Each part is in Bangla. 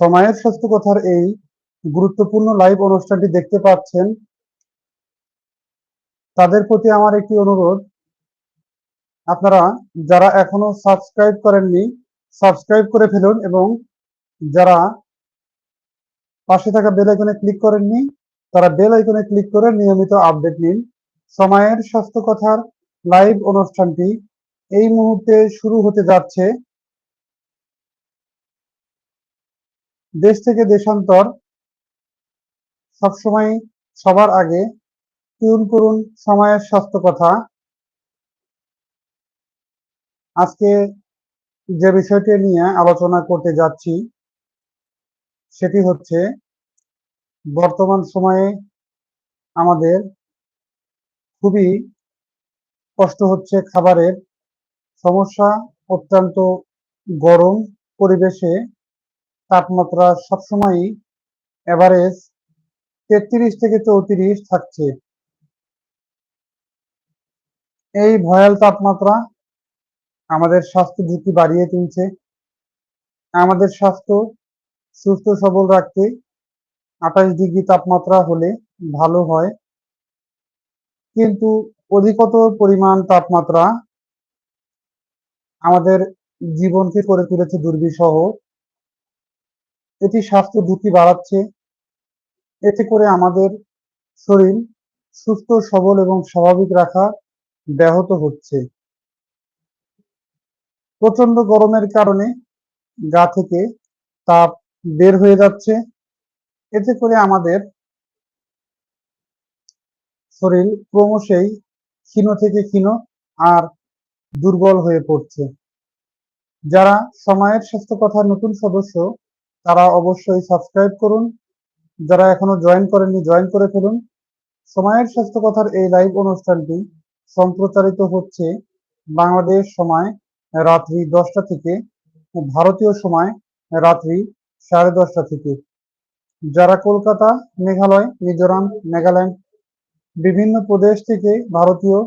সময়ের স্বাস্থ্য কথার এই গুরুত্বপূর্ণ লাইভ অনুষ্ঠানটি দেখতে পাচ্ছেন। তাদের প্রতি আমার একটি অনুরোধ। আপনারা যারা এখনও সাবস্ক্রাইব করেননি সাবস্ক্রাইব করে ফেলুন এবং যারা পাশে থাকা বেল আইকনে ক্লিক করেননি, তারা বেল আইকনে ক্লিক করে নিয়মিত আপডেট নিন। সময়ের স্বাস্থ্য কথার লাইভ অনুষ্ঠানটি এই মুহূর্তে শুরু হতে যাচ্ছে। দেশ থেকে দেশান্তর সবসময় সবার আগে টিউন করুন সময়ের স্বাস্থ্য কথা। আজকে যে বিষয়টি নিয়ে আলোচনা করতে যাচ্ছি, সেটি হচ্ছে বর্তমান সময়ে আমাদের খুবই কষ্ট হচ্ছে খাবারের। সমস্যা অত্যন্ত গরম পরিবেশে তাপমাত্রা সবসময়ই এভারেজ তেত্রিশ থেকে চৌত্রিশ থাকছে। এই ভয়াল তাপমাত্রা আমাদের স্বাস্থ্য ঝুঁকি বাড়িয়ে তুলছে। আমাদের স্বাস্থ্য সুস্থ সবল রাখতে আঠাশ ডিগ্রি তাপমাত্রা হলে ভালো হয়। কিন্তু অধিকতর পরিমাণ তাপমাত্রা আমাদের জীবনকে করে তুলেছে দুর্বিষহ। এটি স্বাস্থ্য ঝুঁকি বাড়াচ্ছে। এতে করে আমাদের শরীর সুস্থ, সবল এবং স্বাভাবিক রাখা ব্যাহত হচ্ছে। প্রচণ্ড গরমের কারণে গা থেকে তাপ বের হয়ে যাচ্ছে। এতে করে আমাদের শরীর ক্রমশই ক্ষীণ থেকে ক্ষীণ আর দুর্বল হয়ে পড়ছে। যারা সময়ের স্বাস্থ্য কথার নতুন সদস্য তারা অবশ্যই সাবস্ক্রাইব করুন। যারা এখনও জয়েন করেননি জয়েন করে ফেলুন। সময়ের স্বাস্থ্য কথার এই লাইভ অনুষ্ঠানটি সম্প্রচারিত হচ্ছে বাংলাদেশ সময় রাত্রি দশটা থেকে, ভারতীয় সময় রাত্রি সাড়ে দশটা থেকে। যারা কলকাতা, মেঘালয়, মিজোরাম, নাগাল্যান্ড, বিভিন্ন প্রদেশ থেকে ভারতীয়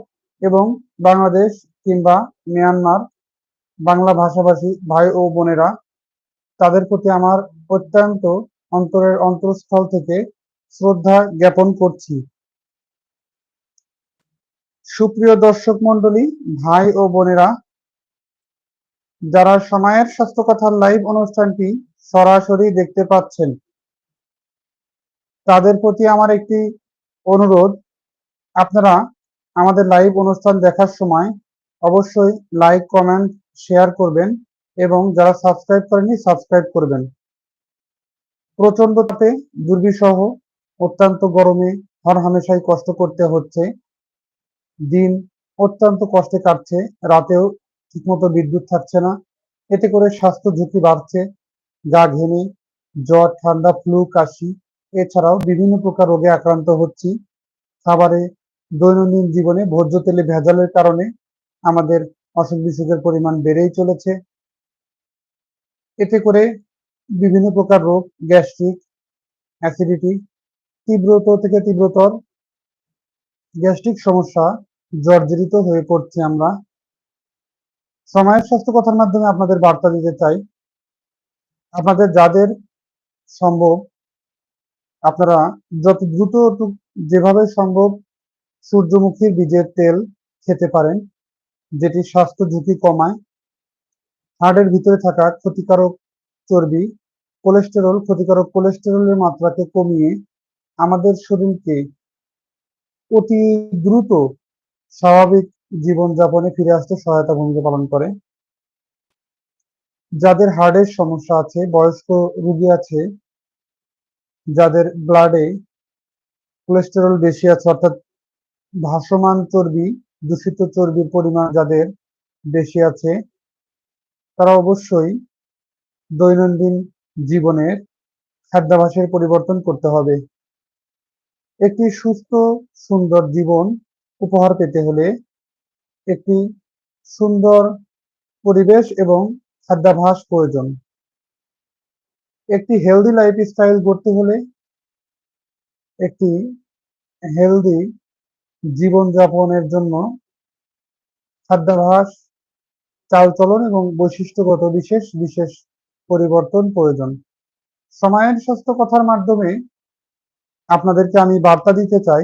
এবং বাংলাদেশ কিংবা মিয়ানমার, বাংলা ভাষাভাষী ভাই ও বোনেরা তাদের প্রতি আমার অত্যন্ত অন্তরের অন্তরস্থল থেকে শ্রদ্ধা জ্ঞাপন করছি। সুপ্রিয় দর্শক মন্ডলী ভাই ও বোনেরা, যারা সময়ের স্বাস্থ্য কথার লাইভ অনুষ্ঠানটি সরাসরি দেখতে পাচ্ছেন, তাদের প্রতি আমার একটি অনুরোধ, আপনারা আমাদের লাইভ অনুষ্ঠান দেখার সময় অবশ্যই লাইক কমেন্ট শেয়ার করবেন। এবং যারা সাবস্ক্রাইব করেনি সাবস্ক্রাইব করবেন। প্রচণ্ড তাপে দুর্বিষহ, অত্যন্ত গরমে হর হামেশাই কষ্ট করতে হচ্ছে। দিন অত্যন্ত কষ্টে কাটছে, রাতেও ঠিকমতো বিদ্যুৎ থাকছে না। এতে করে স্বাস্থ্য ঝুঁকি বাড়ছে, গা ঘেমে, জ্বর, ঠান্ডা ফ্লু কাশি, এছাড়াও বিভিন্ন প্রকার রোগে আক্রান্ত হচ্ছি। খাবারে দৈনন্দিন জীবনে ভোজ্য তেলে ভেজালের কারণে আমাদের অসুখ বিসুখের পরিমাণ বেড়েই চলেছে। এতে করে বিভিন্ন প্রকার রোগ, গ্যাস্ট্রিক, অ্যাসিডিটি তীব্রতর থেকে তীব্রতর গ্যাস্ট্রিক সমস্যা জর্জরিত হয়ে পড়ছি আমরা। সময়ের স্বাস্থ্য কথার মাধ্যমে আপনাদের বার্তা দিতে চাই। আপনাদের যাদের সম্ভব, আপনারা যত দ্রুত যেভাবে সম্ভব সূর্যমুখীর বীজের তেল খেতে পারেন, যেটি স্বাস্থ্য ঝুঁকি কমায় হার্টের ভিতরে থাকা ক্ষতিকারক চর্বি, কোলেস্টেরল, ক্ষতিকারক কোলেস্টেরলের মাত্রাকে কমিয়ে আমাদের শরীরকে অতি দ্রুত স্বাভাবিক জীবনযাপনে ফিরে আসতে সহায়তা ভূমিকা পালন করে। যাদের হার্টের সমস্যা আছে, বয়স্ক রোগী আছে, যাদের ব্লাডে কোলেস্টেরল বেশি আছে, অর্থাৎ ভাসমান চর্বি, দূষিত চর্বির পরিমাণ যাদের বেশি আছে তারা অবশ্যই দৈনন্দিন জীবনের খাদ্যাভাসের পরিবর্তন করতে হবে। একটি সুস্থ, সুন্দর জীবন উপহার পেতে হলে একটি সুন্দর পরিবেশ এবং খাদ্যাভাস প্রয়োজন। একটি হেলদি লাইফস্টাইল গড়তে হলে একটি হেলদি জীবনযাপনের জন্য খাদ্যাভাস চালচলন এবং বৈশিষ্ট্যগত বিশেষ বিশেষ পরিবর্তন প্রয়োজন। সময়ের স্বাস্থ্য কথার মাধ্যমে আপনাদেরকে আমি বার্তা দিতে চাই।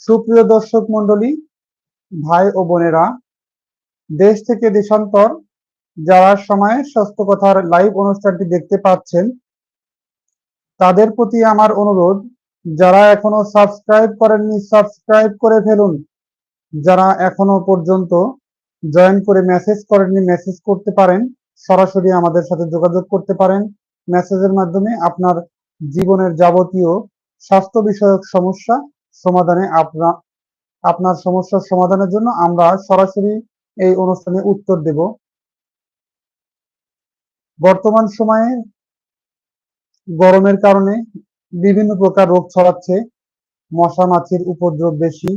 সুপ্রিয় দর্শক মন্ডলী ভাই ও বোনেরা, দেশ থেকে দেশান্তর, যারা সময়ের স্বাস্থ্য কথার লাইভ অনুষ্ঠানটি দেখতে পাচ্ছেন, তাদের প্রতি আমার অনুরোধ, যারা এখনও সাবস্ক্রাইব করেননি, সাবস্ক্রাইব করে ফেলুন। যারা এখনও পর্যন্ত জয়েন করে মেসেজ করেননি মেসেজ করতে পারেন, সরাসরি আমাদের সাথে যোগাযোগ করতে পারেন। মেসেজের মাধ্যমে আপনার জীবনের যাবতীয় স্বাস্থ্য বিষয়ক সমস্যা সমাধানে আপনার আপনার সমস্যার সমাধানের জন্য আমরা সরাসরি এই অনুষ্ঠানে উত্তর দেব। বর্তমান সময়ে গরমের কারণে বিভিন্ন প্রকার রোগ ছড়াচ্ছে। মশা, মাছির উপদ্রব বেশি,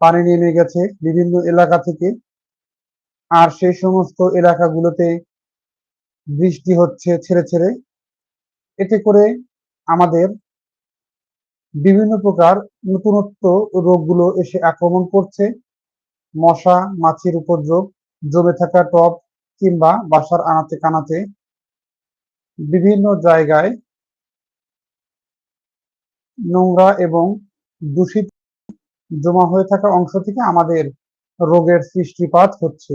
পানি নেমে গেছে বিভিন্ন এলাকা থেকে। আর সেই সমস্ত এলাকাগুলোতে বৃষ্টি হচ্ছে ছেড়ে ছেড়ে। এতে করে আমাদের বিভিন্ন প্রকার নতুনত্ব রোগগুলো এসে আক্রমণ করছে। মশা, মাছির উপদ্রব, জমে থাকা টব কিংবা বাসার আনাতে কানাতে বিভিন্ন জায়গায় নোংরা এবং দূষিত জমা হয়ে থাকা অংশ থেকে আমাদের রোগের সৃষ্টিপাত হচ্ছে।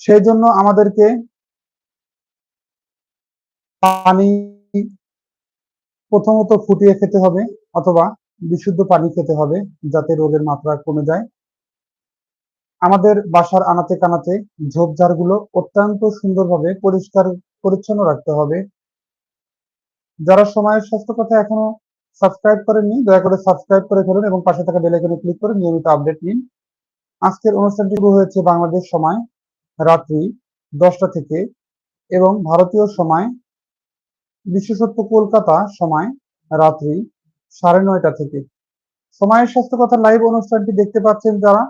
সেই জন্য আমাদেরকে পানি প্রথমত ফুটিয়ে খেতে হবে অথবা বিশুদ্ধ পানি খেতে হবে যাতে রোগের মাত্রা কমে যায়। আমাদের বাসার আনাতে কানাতে ঝোপঝাড়গুলো অত্যন্ত সুন্দরভাবে পরিষ্কার পরিচ্ছন্ন রাখতে হবে। যারা সময়ের স্বাস্থ্য কথা এখনও সাবস্ক্রাইব করেননি, দয়া করে সাবস্ক্রাইব করে ফেলুন এবং পাশে থাকা বেল আইকনে ক্লিক করে নিয়মিত আপডেট নিন। আজকের অনুষ্ঠানটি শুরু হয়েছে বাংলাদেশ সময় রাত্রি দশটা থেকে এবং ভারতীয় সময়, বিশেষত কলকাতা সময় রাত্রি সাড়ে নয়টা থেকে। সময়ের স্বাস্থ্য কথা লাইভ অনুষ্ঠানটি দেখতে পাচ্ছেন যারা,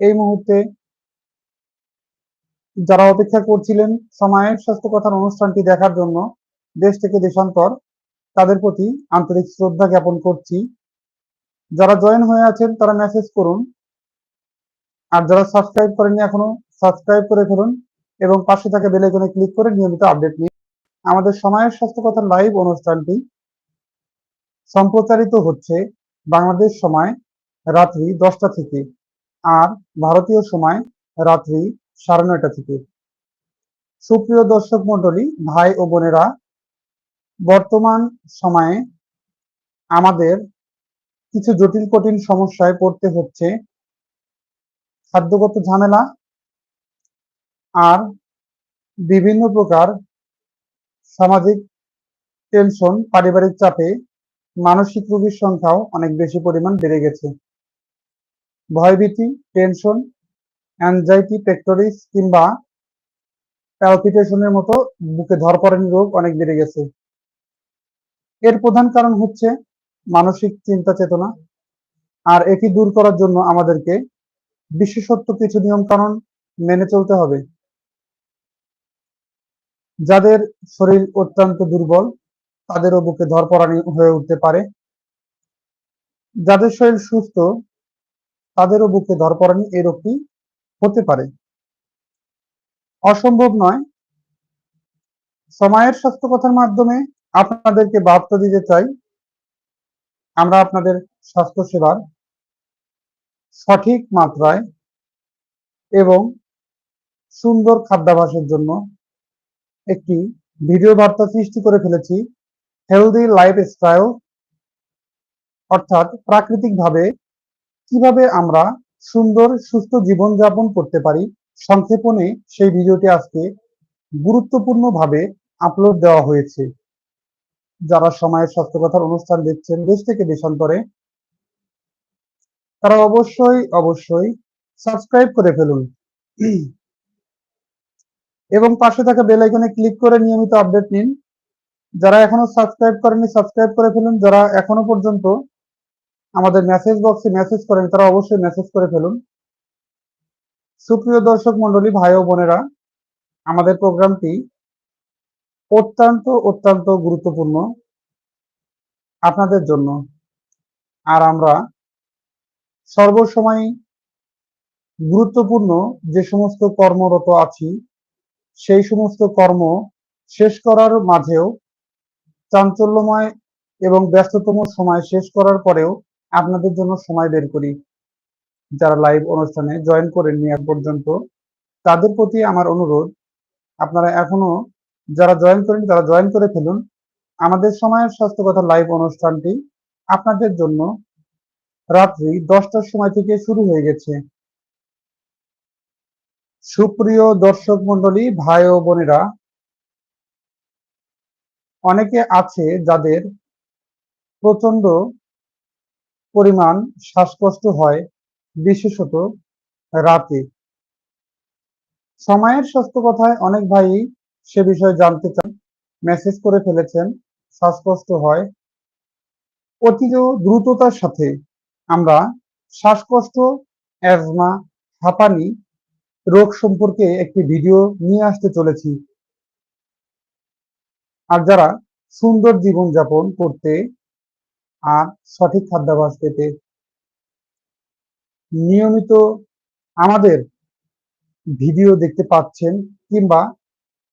এই মুহূর্তে যারা অপেক্ষা করছিলেন সময়ের স্বাস্থ্য কথার অনুষ্ঠানটি দেখার জন্য দেশ থেকে দেশান্তর, তাদের প্রতি আন্তরিক শ্রদ্ধা জ্ঞাপন করছি। যারা জয়েন হয়ে আছেন তারা মেসেজ করুন। আর যারা সাবস্ক্রাইব করেননি এখনও সাবস্ক্রাইব করে ফেলুন এবং পাশে থাকা বেল আইকনে ক্লিক করে নিয়মিত আপডেট নিন। আমাদের সময়ের স্বাস্থ্য কথার লাইভ অনুষ্ঠানটি সম্প্রচারিত হচ্ছে বাংলাদেশ সময় রাত্রি দশটা থেকে আর ভারতীয় সময় রাত্রি সাড়ে নয়টা থেকে। সুপ্রিয় দর্শক মন্ডলী ভাই ও বোনেরা, বর্তমান সময়ে আমাদের কিছু জটিল কঠিন সমস্যায় পড়তে হচ্ছে খাদ্যগত ঝামেলা আর বিভিন্ন প্রকার সামাজিক টেনশন পারিবারিক চাপে মানসিক রোগীর সংখ্যাও অনেক বেশি পরিমাণ বেড়ে গেছে। ভয়ভীতি টেনশন অ্যাংজাইটি পেক্টোরিস কিংবা প্যালপিটেশনের মতো বুকে ধরপড়ানি রোগ অনেক বেড়ে গেছে। এর প্রধান কারণ হচ্ছে মানসিক চিন্তা চেতনা। আর এটি দূর করার জন্য আমাদেরকে বিশেষত্ব কিছু নিয়ম কানুন মেনে চলতে হবে। যাদের শরীর অত্যন্ত দুর্বল, তাদেরও বুকে ধরপড়ানি হয়ে উঠতে পারে। যাদের শরীর সুস্থ, তাদেরও বুকে ধরপড়ানি এই রোগটি হতে পারে। অসম্ভব নয়, সময়ের স্বাস্থ্য কথার মাধ্যমে আপনাদেরকে বার্তা দিতে চাই, আমরা আপনাদের স্বাস্থ্য সেবার সঠিক মাত্রায় এবং সুন্দর খাদ্যাভাসের জন্য একটি ভিডিও বার্তা সৃষ্টি করে ফেলেছি হেলদি লাইফ স্টাইল অর্থাৎ প্রাকৃতিকভাবে কীভাবে আমরা সুন্দর, সুস্থ জীবনযাপন করতে পারি, সংক্ষেপণে সেই ভিডিওটি আজকে গুরুত্বপূর্ণভাবে আপলোড দেওয়া হয়েছে। যারা সময়ের স্বাস্থ্যকথার অনুষ্ঠান দেখছেন দেশ থেকে দেশান্তরে তারা অবশ্যই অবশ্যই সাবস্ক্রাইব করে ফেলুন। এবং পাশে থাকা বেল আইকনে ক্লিক করে নিয়মিত আপডেট নিন। যারা এখনও সাবস্ক্রাইব করেননি সাবস্ক্রাইব করে ফেলুন। যারা এখনও পর্যন্ত আমাদের মেসেজ বক্সে মেসেজ করেন, তারা অবশ্যই মেসেজ করে ফেলুন। সুপ্রিয় দর্শক মন্ডলী, ভাই ও বোনেরা, আমাদের প্রোগ্রামটি অত্যন্ত অত্যন্ত গুরুত্বপূর্ণ আপনাদের জন্য। আর আমরা সর্বসময় গুরুত্বপূর্ণ যে সমস্ত কর্মরত আছি সেই সমস্ত কর্ম শেষ করার মাঝেও চাঞ্চল্যময় এবং ব্যস্ততম সময় শেষ করার পরেও আপনাদের জন্য সময় বের করি। যারা লাইভ অনুষ্ঠানে জয়েন করেননি এক পর্যন্ত, তাদের প্রতি আমার অনুরোধ, আপনারা এখনও যারা জয়েন করেন তারা জয়েন করে ফেলুন। আমাদের সময়ের স্বাস্থ্য কথা লাইভ অনুষ্ঠানটি আপনাদের জন্য রাত্রি দশটার সময় থেকে শুরু হয়ে গেছে। সুপ্রিয় দর্শক মন্ডলী ভাই ও বোনেরা, অনেকে আছে যাদের প্রচণ্ড পরিমাণ শ্বাসকষ্ট হয়, বিশেষত রাতে। সময়ের স্বাস্থ্য কথায় অনেক ভাই সে বিষয়ে জানতে চান, মেসেজ করে ফেলেছেন, শ্বাসকষ্ট হয়। অতি দ্রুততার সাথে আমরা শ্বাসকষ্ট, অ্যাজমা, হাঁপানি রোগ সম্পর্কে একটি ভিডিও নিয়ে আসতে চলেছি। আর যারা সুন্দর জীবন যাপন করতে আর সঠিক খাদ্যাভাস পেতে নিয়মিত আমাদের ভিডিও দেখতে পাচ্ছেন কিংবা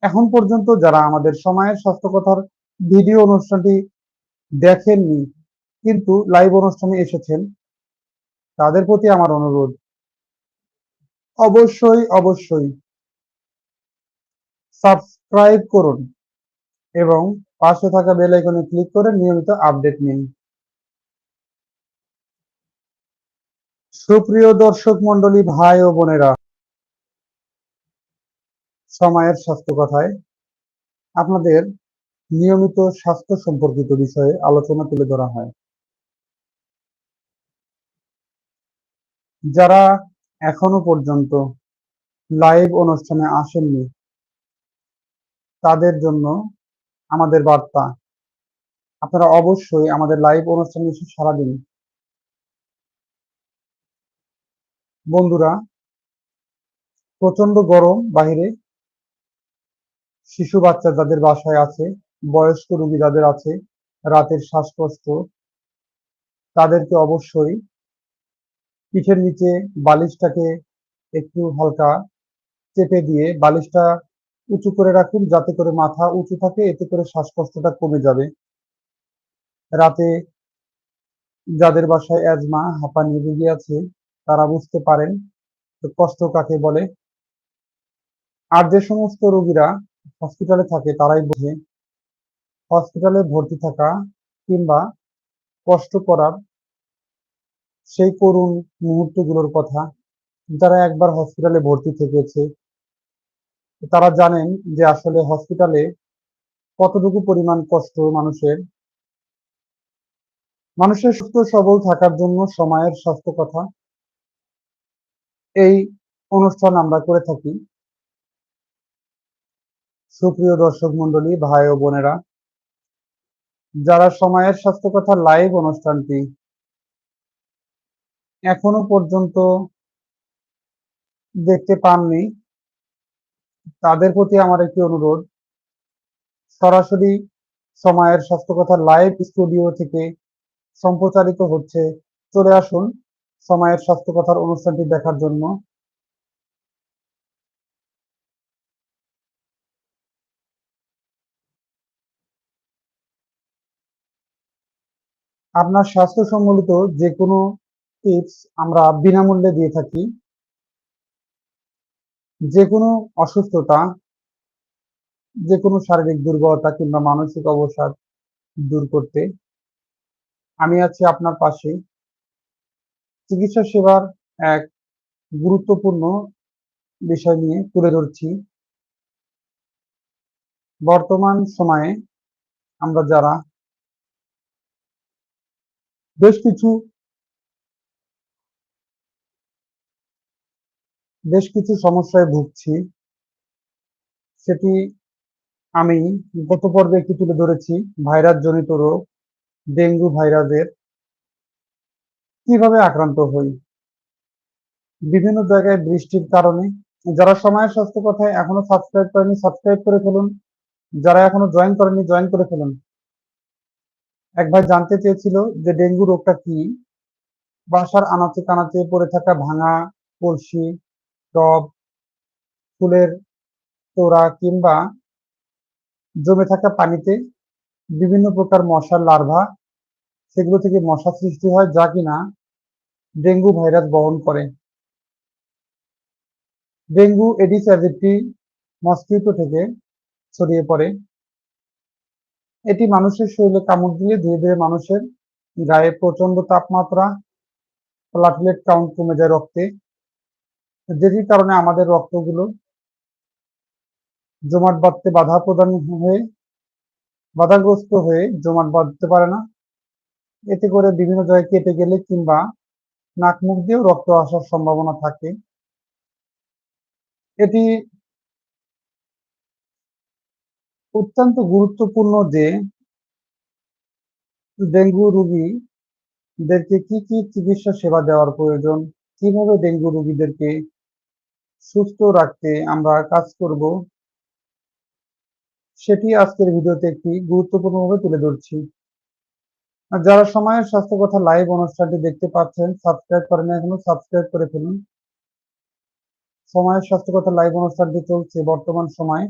এখন পর্যন্ত যারা আমাদের সময়ের স্বাস্থ্যকথার ভিডিও অনুষ্ঠানটি দেখেননি, কিন্তু লাইভ অনুষ্ঠানে এসেছেন, তাদের প্রতি আমার অনুরোধ অবশ্যই অবশ্যই। সাবস্ক্রাইব করুন এবং পাশে থাকা বেল আইকনে ক্লিক করে নিয়মিত আপডেট নিন। সুপ্রিয় দর্শক মন্ডলী ভাই ও বোনেরা, সময়ের স্বাস্থ্য কথায় আপনাদের নিয়মিত স্বাস্থ্য সম্পর্কিত বিষয়ে আলোচনা তুলে ধরা হয়। যারা এখনও পর্যন্ত লাইভ অনুষ্ঠানে আসেননি। তাদের জন্য আমাদের বার্তা। আপনারা অবশ্যই আমাদের লাইভ অনুষ্ঠানে এসে সারাদিন বন্ধুরা প্রচণ্ড গরম বাহিরে। শিশু বাচ্চা যাদের বাসায় আছে, বয়স্ক রুগী যাদের আছে, রাতের শ্বাসকষ্ট, তাদেরকে অবশ্যই পিঠের নিচে বালিশটাকে একটু হালকা চেপে দিয়ে বালিশটা উঁচু করে রাখুন, যাতে করে মাথা উঁচু থাকে, এতে করে শ্বাসকষ্টটা কমে যাবে। রাতে যাদের বাসায় অ্যাজমা, হাঁপানি, রুগী আছে, তারা বুঝতে পারেন কষ্ট কাকে বলে। আর যে সমস্ত রোগীরা হসপিটালে থাকে, তারাই বোঝে। হসপিটালে ভর্তি থাকা কিংবা কষ্ট করার সেই করুণ মুহূর্তগুলোর কথা। যারা একবার হসপিটালে ভর্তি থেকেছে, তারা জানেন যে আসলে হসপিটালে কতটুকু পরিমাণ কষ্ট মানুষের। মানুষের সুস্থ সবল থাকার জন্য সময়ের স্বাস্থ্য কথা। এই অনুষ্ঠান আমরা করে থাকি। সুপ্রিয় দর্শক মন্ডলী ভাই ও বোনেরা, যারা সময়ের স্বাস্থ্য কথা লাইভ অনুষ্ঠানটি এখনও পর্যন্ত দেখতে পাননি। তাদের প্রতি আমার একটি অনুরোধ, সরাসরি সময়ের স্বাস্থ্য কথা লাইভ স্টুডিও থেকে সম্প্রচারিত হচ্ছে, চলে আসুন সময়ের স্বাস্থ্য কথার অনুষ্ঠানটি দেখার জন্য। আপনার স্বাস্থ্য সম্বলিত যে কোনো টিপস আমরা বিনামূল্যে দিয়ে থাকি। যে কোনো অসুস্থতা যে কোনো শারীরিক দুর্বলতা কিংবা মানসিক অবসাদ দূর করতে আমি আছি আপনার পাশে। চিকিৎসা সেবার এক গুরুত্বপূর্ণ বিষয় নিয়ে তুলে ধরছি। বর্তমান সময়ে আমরা যারা বেশ কিছু বেশ কিছু সমস্যায় ভুগছি। সেটি আমি গত পর্বে একটি তুলে ধরেছি। ভাইরাস জনিত রোগ, ডেঙ্গু ভাইরাসের। কীভাবে আক্রান্ত হই? বিভিন্ন জায়গায় বৃষ্টির কারণে। যারা সময়ের স্বাস্থ্য কথায় এখনও সাবস্ক্রাইব করেনি সাবস্ক্রাইব করে ফেলুন। যারা এখনও জয়েন করেনি জয়েন করে ফেলুন। এক ভাই জানতে চেয়েছিল যে ডেঙ্গু রোগটা কি? বাসার আনাচে কানাচে পড়ে থাকা ভাঙা, কলসি টব, ফুলের তোড়া কিংবা জমে থাকা পানিতে বিভিন্ন প্রকার মশার লার্ভা সেগুলো থেকে মশা সৃষ্টি হয় যা কিনা ডেঙ্গু ভাইরাস বহন করে। ডেঙ্গু এডিস একটি মস্কিটো থেকে ছড়িয়ে পড়ে। এটি মানুষের শরীরে কামড় দিলে ধীরে ধীরে মানুষের গায়ে প্রচণ্ড তাপমাত্রা প্লাটলেট কাউন্ট কমে যায় রক্তে। যেটির কারণে আমাদের রক্তগুলো জমাট বাঁধতে বাধা প্রদান হয়ে, বাধাগ্রস্ত হয়ে জমাট বাঁধতে পারে না। এতে করে বিভিন্ন জায়গায় কেটে গেলে কিংবা নাক মুখ দিয়েও রক্ত আসার সম্ভাবনা থাকে। এটি অত্যন্ত গুরুত্বপূর্ণ যে ডেঙ্গু রোগীদেরকে কি কি চিকিৎসা সেবা দেওয়ার প্রয়োজন, কীভাবে ডেঙ্গু রোগীদেরকে সুস্থ রাখতে আমরা কাজ করব। সেটি আজকের ভিডিওতে একটি গুরুত্বপূর্ণভাবে তুলে ধরছি। যারা সময়ের স্বাস্থ্য কথা লাইভ অনুষ্ঠানটি দেখতে পাচ্ছেন সাবস্ক্রাইব করেন এখনও সাবস্ক্রাইব করে ফেলুন। সময়ের স্বাস্থ্য কথা লাইভ অনুষ্ঠানটি চলছে বর্তমান সময়।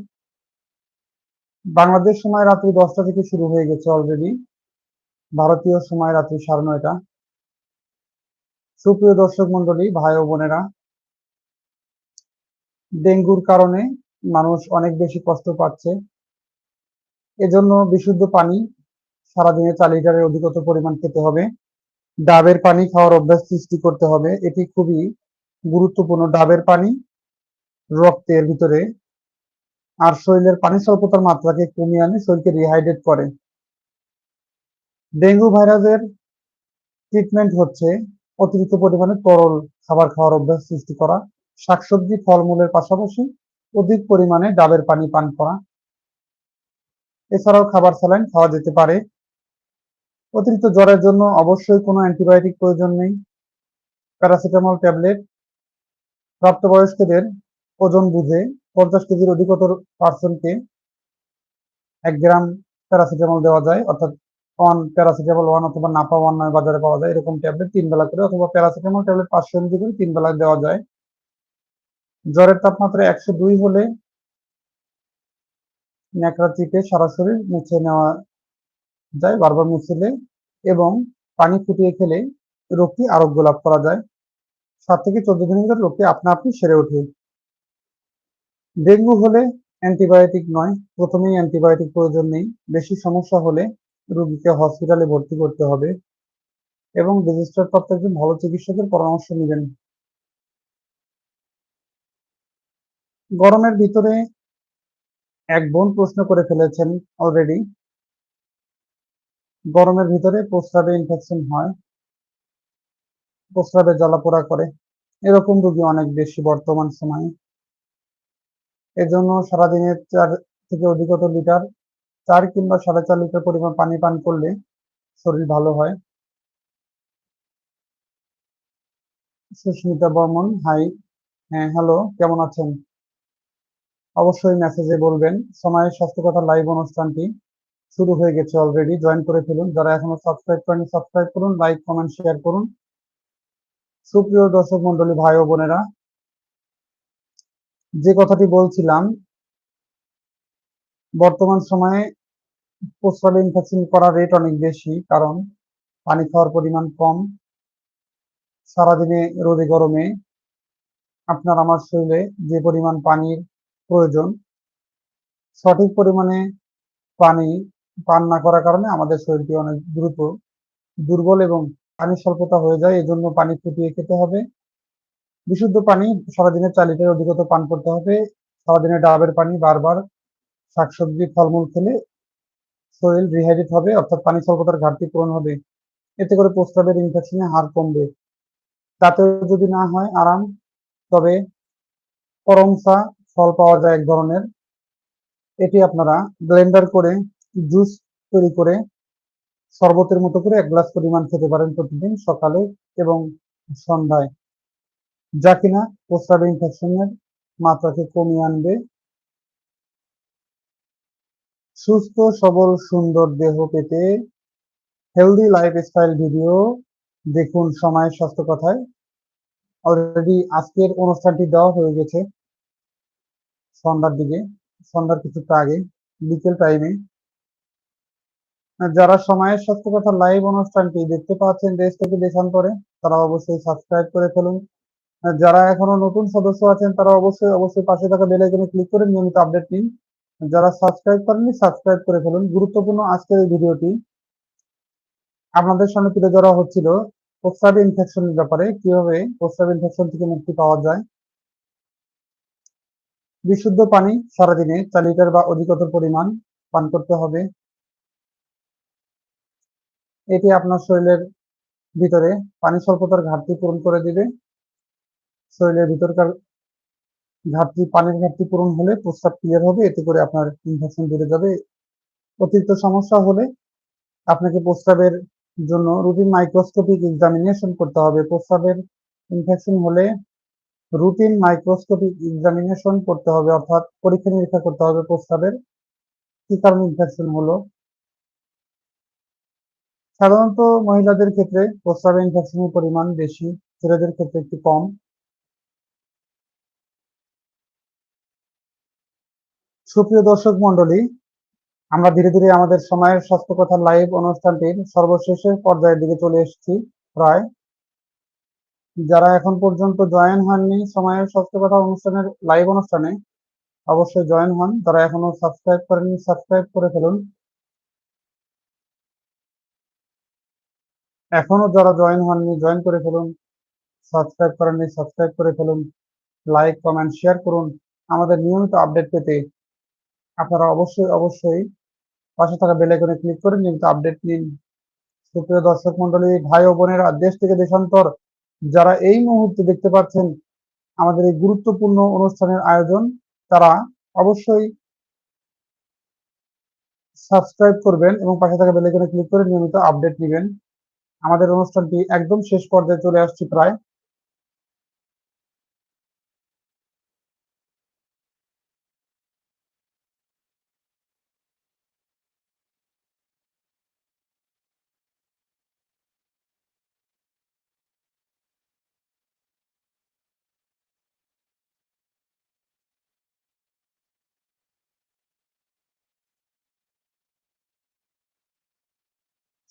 বাংলাদেশ সময় রাত্রি দশটা থেকে শুরু হয়ে গেছে অলরেডি ভারতীয় সময় রাত্রি সাড়ে নয়টা। সুপ্রিয় দর্শক মন্ডলী ভাই ও বোনেরা ডেঙ্গুর কারণে মানুষ অনেক বেশি কষ্ট পাচ্ছে। এজন্য বিশুদ্ধ পানি সারাদিনে চার লিটারের অধিকত পরিমাণ খেতে হবে। ডাবের পানি খাওয়ার অভ্যাস সৃষ্টি করতে হবে। এটি খুবই গুরুত্বপূর্ণ। ডাবের পানি রক্তের ভিতরে আর শরীরের পানি স্বল্পতার মাত্রাকে কমিয়ে আনে, শরীরকে রিহাইড্রেট করে। ডেঙ্গু ভাইরাসের ট্রিটমেন্ট হচ্ছে অতিরিক্ত পরিমাণে তরল খাবার খাওয়ার অভ্যাস সৃষ্টি করা। শাকসবজি, ফলমূলের পাশাপাশি অধিক পরিমাণে ডাবের পানি পান করা। এছাড়াও খাবার স্যালাইন খাওয়া যেতে পারে। অতিরিক্ত জ্বরের জন্য অবশ্যই কোনো অ্যান্টিবায়োটিক প্রয়োজন নেই। প্যারাসিটামল ট্যাবলেট প্রাপ্তবয়স্কদের ওজন বুঝে পঞ্চাশ কেজির অধিকতর পার্সনকে এক গ্রাম প্যারাসিটামল দেওয়া যায়, অর্থাৎ ওয়ান প্যারাসিটামল ওয়ান অথবা নাপা ওয়ান নয় বাজারে পাওয়া যায়, এরকম ট্যাবলেট তিন বেলা করে অথবা প্যারাসিটামল ট্যাবলেট পাঁচশো এমজি করে তিন বেলা দেওয়া যায়। জ্বরের তাপমাত্রা একশো দুই হলে ন্যাকড়া চিপে সারা শরীর মুছে নেওয়া যায়, বারবার মুছলে এবং পানি ফুটিয়ে খেলে রোগটি আরোগ্য লাভ করা যায়। সাত থেকে চোদ্দ দিনের ভিতরে রোগটি আপনা আপনি সেরে ওঠে। ডেঙ্গু হলে অ্যান্টিবায়োটিক নয়, প্রথমেই অ্যান্টিবায়োটিক প্রয়োজন নেই। বেশি সমস্যা হলে রোগীকে হসপিটালে ভর্তি করতে হবে এবং রেজিস্টার প্রাপ্ত একজন ভালো চিকিৎসকের পরামর্শ নেবেন। গরমের ভিতরে এক বোন প্রশ্ন করে ফেলেছেন অলরেডি গরমের ভিতরে প্রস্রাবে ইনফেকশন হয়, প্রস্রাবে জ্বালাপোড়া করে। এরকম রোগী অনেক বেশি বর্তমান সময়ে। এজন্য সারাদিনে চার থেকে অধিকতর লিটার, চার কিংবা সাড়ে চার লিটার পরিমাণ পানি পান করলে শরীর ভালো হয়। সুস্মিতা বর্মন হাই হ্যাঁ হ্যালো কেমন আছেন? অবশ্যই মেসেজে বলবেন। সময়ের স্বাস্থ্য কথা লাইভ অনুষ্ঠানটি শুরু হয়ে গেছে অলরেডি জয়েন করে ফেলুন। যারা এখনও সাবস্ক্রাইব করেন সাবস্ক্রাইব করুন লাইক কমেন্ট শেয়ার করুন। সুপ্রিয় দর্শক মন্ডলী ভাই ও বোনেরা, যে কথাটি বলছিলাম, বর্তমান সময়ে প্রস্রাবে ইনফেকশন করার রেট অনেক বেশি, কারণ পানি খাওয়ার পরিমাণ কম। সারাদিনে রোদে গরমে আপনার আমার শরীরে যে পরিমাণ পানির প্রয়োজন। সঠিক পরিমাণে পানি পান না করার কারণে আমাদের শরীরটি অনেক দ্রুত দুর্বল এবং পানি স্বল্পতা হয়ে যায়, এজন্য পানি ফুটিয়ে খেতে হবে। বিশুদ্ধ পানি সারাদিনে চার লিটার অধিকত পান করতে হবে। সারাদিনে ডাবের পানি বারবার শাকসবজি, ফলমূল খেলে শরীর রিহাইড্রেট হবে, অর্থাৎ পানি স্বল্পতার ঘাটতি পূরণ হবে। এতে করে প্রস্রাবের ইনফেকশনের হার কমবে। তাতেও যদি না হয় আরাম, তবে করমসা ফল পাওয়া যায় এক ধরনের। এটি আপনারা ব্লেন্ডার করে, জুস তৈরি করে, শরবতের মতো করে এক গ্লাস পরিমাণ খেতে পারেন প্রতিদিন সকালে এবং সন্ধ্যায়। যা কিনা প্রস্রাব ইনফেকশনের মাত্রাকে কমিয়ে আনবে। সুস্থ, সবল, সুন্দর দেহ পেতে হেলদি লাইফ স্টাইল ভিডিও দেখুন সময়ের স্বাস্থ্য কথায়। অলরেডি আজকের অনুষ্ঠানটি দেওয়া হয়ে গেছে। সন্ধ্যার দিকে, সন্ধ্যার কিছুটা আগে, বিকেল টাইমে যারা সময়ের সত্য কথা লাইভ অনুষ্ঠানটি দেখতে পাচ্ছেন দেশ থেকে দেশান্তরে তারা অবশ্যই সাবস্ক্রাইব করে ফেলুন। যারা এখনও নতুন সদস্য আছেন, তারা অবশ্যই অবশ্যই পাশে থাকা বেল আইকনে ক্লিক করে নিয়মিত আপডেট নিন। যারা সাবস্ক্রাইব করেননি সাবস্ক্রাইব করে ফেলুন। গুরুত্বপূর্ণ আজকের এই ভিডিওটি আপনাদের সামনে তুলে ধরা হচ্ছিল প্রস্রাব ইনফেকশনের ব্যাপারে, কীভাবে প্রস্রাব ইনফেকশন থেকে মুক্তি পাওয়া যায়। বিশুদ্ধ পানি সারাদিনে চার লিটার বা অধিকতর পরিমাণ পান করতে হবে? এটি আপনার শরীরের ভিতরে পানি স্বল্পতার ঘাটতি পূরণ করে দিবে। শরীরের ভিতরকার ঘাটতি, পানির ঘাটতি পূরণ হলে প্রস্রাব ক্লিয়ার হবে, এতে করে আপনার ইনফেকশন বেড়ে যাবে। অতিরিক্ত সমস্যা হলে আপনাকে প্রস্রাবের জন্য রুটিন মাইক্রোস্কোপিক এক্সামিনেশন করতে হবে। প্রস্রাবের ইনফেকশন হলে রুটিন মাইক্রোস্কোপিক এক্সামিনেশন করতে হবে, অর্থাৎ পরীক্ষা নিরীক্ষা করতে হবে প্রস্রাবের কি কারণে ইনফেকশন হলো? সাধারণত মহিলাদের ক্ষেত্রে প্রস্রাবে ইনফেকশনের পরিমাণ বেশি, ছেলেদের ক্ষেত্রে একটু কম। সুপ্রিয় দর্শক মন্ডলী আমরা ধীরে ধীরে আমাদের সময়ের স্বাস্থ্য কথা লাইভ অনুষ্ঠানটির সর্বশেষের পর্যায়ের দিকে চলে এসেছি প্রায়। যারা এখন পর্যন্ত জয়েন হননি, সময়ের স্বাস্থ্য কথা অনুষ্ঠানের লাইভ অনুষ্ঠানে অবশ্যই জয়েন হন। যারা এখনও সাবস্ক্রাইব করেননি সাবস্ক্রাইব করে ফেলুন। এখনও যারা জয়েন হননি জয়েন করে ফেলুন। সাবস্ক্রাইব করেননি সাবস্ক্রাইব করে ফেলুন। লাইক কমেন্ট শেয়ার করুন। আমাদের নিয়মিত আপডেট পেতে আপনারা অবশ্যই অবশ্যই পাশে থাকা বেল আইকনে ক্লিক করে নিয়মিত আপডেট নিন। সুপ্রিয় দর্শক মন্ডলী, ভাই ও বোনেরা, দেশ থেকে দেশান্তর যারা এই মুহূর্তে দেখতে পাচ্ছেন আমাদের এই গুরুত্বপূর্ণ অনুষ্ঠানের আয়োজন, তারা অবশ্যই সাবস্ক্রাইব করবেন এবং পাশে থাকা বেলাইকনে ক্লিক করে নিয়মিত আপডেট নেবেন। আমাদের অনুষ্ঠানটি একদম শেষ পর্যায়ে চলে আসছে প্রায়।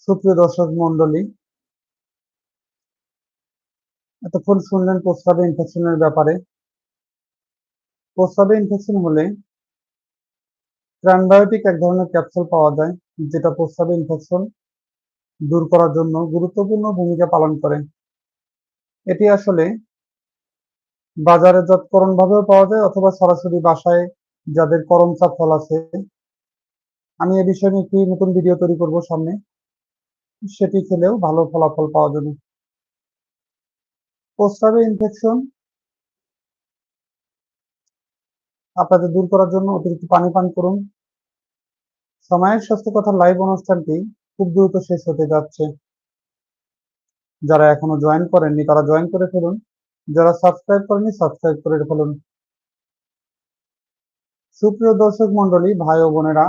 সুপ্রিয় দর্শক মন্ডলী এতক্ষণ শুনলেন প্রস্রাবে ইনফেকশনের ব্যাপারে। প্রস্রাবে ইনফেকশন হলে ট্রানবায়োটিক এক ধরনের ক্যাপসুল পাওয়া যায়, যেটা প্রস্রাবে ইনফেকশন দূর করার জন্য গুরুত্বপূর্ণ ভূমিকা পালন করে। এটি আসলে বাজারে যৎকরণ ভাবেও পাওয়া যায়, অথবা সরাসরি বাসায় যাদের করমচা ফল আছে। আমি এ বিষয়ে একটি নতুন ভিডিও তৈরি করব সামনে। সেটি খেলেও ভালো ফলাফল পাওয়া যাবে। প্রস্রাবে ইনফেকশন আপনাদের দূর করার জন্য অতিরিক্ত পানি পান করুন। সময়ের স্বাস্থ্য কথা লাইভ অনুষ্ঠানটি খুব দ্রুত শেষ হতে যাচ্ছে। যারা এখনও জয়েন করেননি, তারা জয়েন করে ফেলুন। যারা সাবস্ক্রাইব করেনি সাবস্ক্রাইব করে ফেলুন। সুপ্রিয় দর্শক মন্ডলী ভাই ও বোনেরা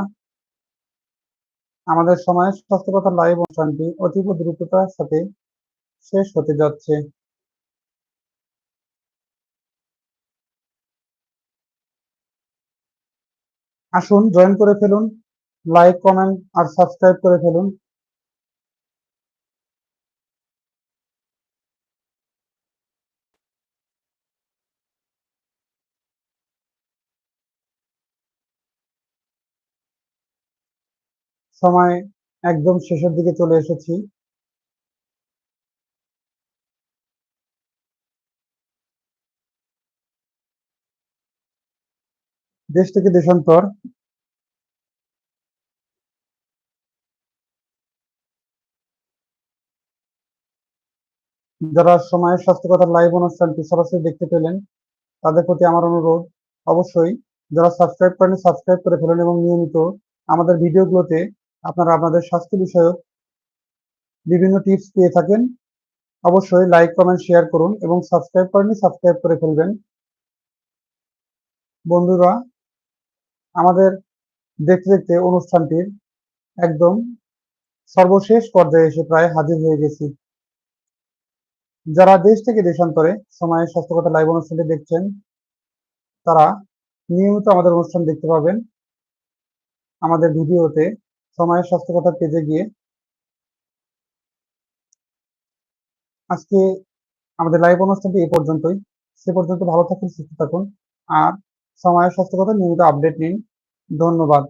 আমাদের সময়ের স্বাস্থ্যকথা লাইভ অনুষ্ঠানটি অতীব দ্রুততার সাথে শেষ হতে যাচ্ছে। আসুন জয়েন করে ফেলুন লাইক কমেন্ট আর সাবস্ক্রাইব করে ফেলুন। সময় একদম শেষের দিকে চলে এসেছি। দেশ থেকে দেশান্তর যারা সময়ের স্বাস্থ্য কথা লাইভ অনুষ্ঠানটি সরাসরি দেখতে পেলেন, তাদের প্রতি আমার অনুরোধ। অবশ্যই যারা সাবস্ক্রাইব করেন সাবস্ক্রাইব করে ফেলেন এবং নিয়মিত আমাদের ভিডিওগুলোতে আপনারা আপনাদের স্বাস্থ্য বিষয়ক বিভিন্ন টিপস পেয়ে থাকেন। অবশ্যই লাইক কমেন্ট শেয়ার করুন এবং সাবস্ক্রাইব করেনি সাবস্ক্রাইব করে ফেলবেন। বন্ধুরা, আমাদের দেখতে দেখতে অনুষ্ঠানটির একদম সর্বশেষ পর্যায়ে এসে প্রায় হাজির হয়ে গেছি। যারা দেশ থেকে দেশান্তরে সময়ের স্বাস্থ্যকতা লাইভ অনুষ্ঠানটি দেখছেন, তারা নিয়মিত আমাদের অনুষ্ঠান দেখতে পাবেন। আমাদের ভিডিওতে সময়ের স্বাস্থ্যকতার পেজে গিয়ে আজকে আমাদের লাইভ অনুষ্ঠানটি এ পর্যন্তই। সে পর্যন্ত ভালো থাকুন, সুস্থ থাকুন। আর সময়ের স্বাস্থ্যকতা নিয়মিত আপডেট নিন। ধন্যবাদ।